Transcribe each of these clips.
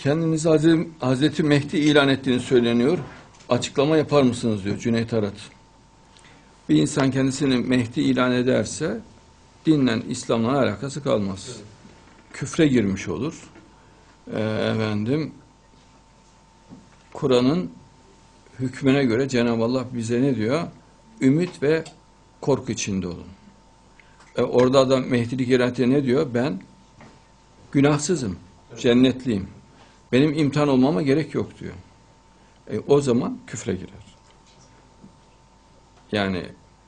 Kendinizi Hazreti, Hazreti Mehdi ilan ettiğini söyleniyor. Açıklama yapar mısınız diyor Cüneyt Arat. Bir insan kendisini Mehdi ilan ederse dinle, İslam'la alakası kalmaz. Küfre girmiş olur. Ee, efendim Kur'an'ın hükmüne göre Cenab-ı Allah bize ne diyor? Ümit ve korku içinde olun. E, orada da Mehdilik iradesi ne diyor? Ben günahsızım, cennetliyim. Benim imtihan olmama gerek yok diyor. E, o zaman küfre girer. Yani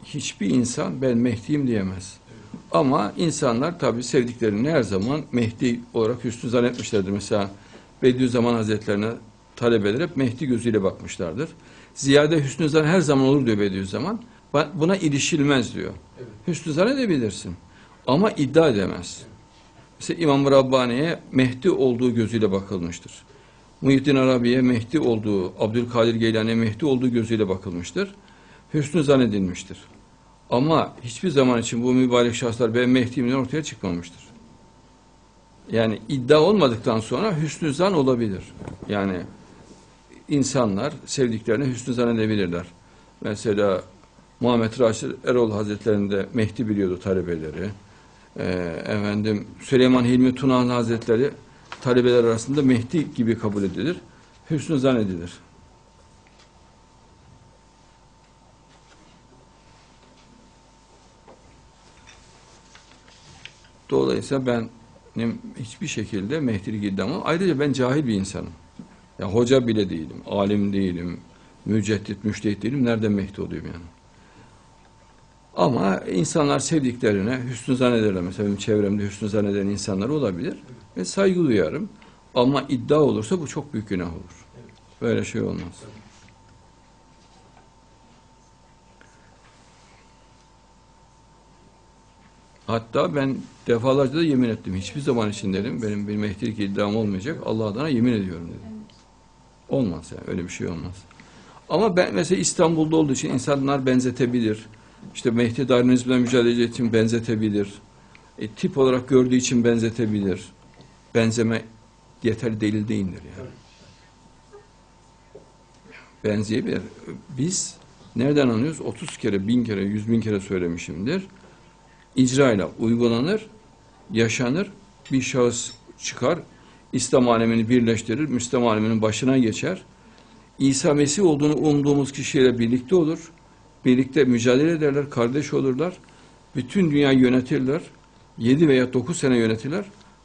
hiçbir insan ben Mehdi'yim diyemez. Ama insanlar tabii sevdiklerini her zaman Mehdi olarak hüsnü zannetmişlerdir. Mesela Bediüzzaman Hazretlerine talebeler hep Mehdi gözüyle bakmışlardır. Ziyade hüsnü zan her zaman olur diyor Bediüzzaman. Buna ilişilmez diyor. Hüsnü zan edebilirsin. Ama iddia edemez. Mesela İmam Rabbani'ye Mehdi olduğu gözüyle bakılmıştır. Muhyiddin Arabi'ye Mehdi olduğu, Abdülkadir Geylani'ye Mehdi olduğu gözüyle bakılmıştır. Hüsnü zannedilmiştir. Ama hiçbir zaman için bu mübarek şahıslar ben Mehdi'yimden ortaya çıkmamıştır. Yani iddia olmadıktan sonra hüsnü zan olabilir. Yani insanlar sevdiklerine hüsnü zan edebilirler. Mesela Muhammed Raşid Erol Hazretleri'nde Mehdi biliyordu talebeleri. Ee, efendim Süleyman Hilmi Tunahan Hazretleri talebeler arasında Mehdi gibi kabul edilir. Hüsnü zan edilir. Dolayısıyla ben benim hiçbir şekilde Mehdilik iddiamı ayrıca ben cahil bir insanım. Ya hoca bile değilim, alim değilim, müceddit, müştehit değilim. Nereden Mehdi olayım yani? Ama insanlar sevdiklerine hüsnü zannederler. Mesela benim çevremde hüsnü zanneden insanlar olabilir ve saygı duyarım. Ama iddia olursa bu çok büyük günah olur. Böyle şey olmaz. Hatta ben defalarca da yemin ettim. Hiçbir zaman için dedim benim bir mehdilik iddiam olmayacak. Allah adına yemin ediyorum dedim. Olmaz yani öyle bir şey olmaz. Ama ben mesela İstanbul'da olduğu için insanlar benzetebilir. İşte Mehdi Darwinizmle mücadele için benzetebilir. E, tip olarak gördüğü için benzetebilir. Benzeme yeterli delil değildir yani. Benzeyebilir. Biz nereden anlıyoruz? 30 kere, bin kere, 100 bin kere söylemişimdir. İcrayla uygulanır, yaşanır. Bir şahıs çıkar, İslam alemini birleştirir, Müslüman aleminin başına geçer. İsa Mesih olduğunu umduğumuz kişiyle birlikte olur. Birlikte mücadele ederler, kardeş olurlar. Bütün dünyayı yönetirler. 7 veya 9 sene yönetirler.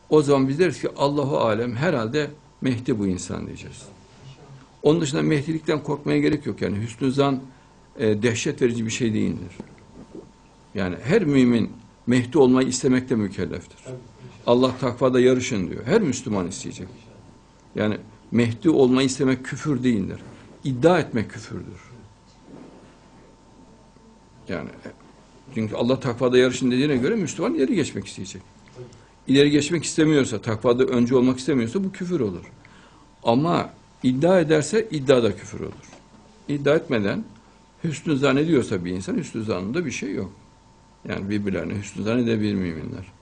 O zaman biz deriz ki Allahu alem herhalde Mehdi bu insan diyeceğiz. Onun dışında Mehdilikten korkmaya gerek yok. Yani hüsnü zan e, dehşet verici bir şey değildir. Yani her mümin Mehdi olmayı istemekte mükelleftir. Allah takvada yarışın diyor. Her Müslüman isteyecek. Yani Mehdi olmayı istemek küfür değildir. İddia etmek küfürdür. Yani çünkü Allah takvada yarışın dediğine göre Müslüman ileri geçmek isteyecek. İleri geçmek istemiyorsa, takvada önce olmak istemiyorsa bu küfür olur. Ama iddia ederse iddia da küfür olur. İddia etmeden hüsnü zannediyorsa bir insan hüsnü zannında bir şey yok. Yani birbirlerine hüsnü zannedebilir müminler.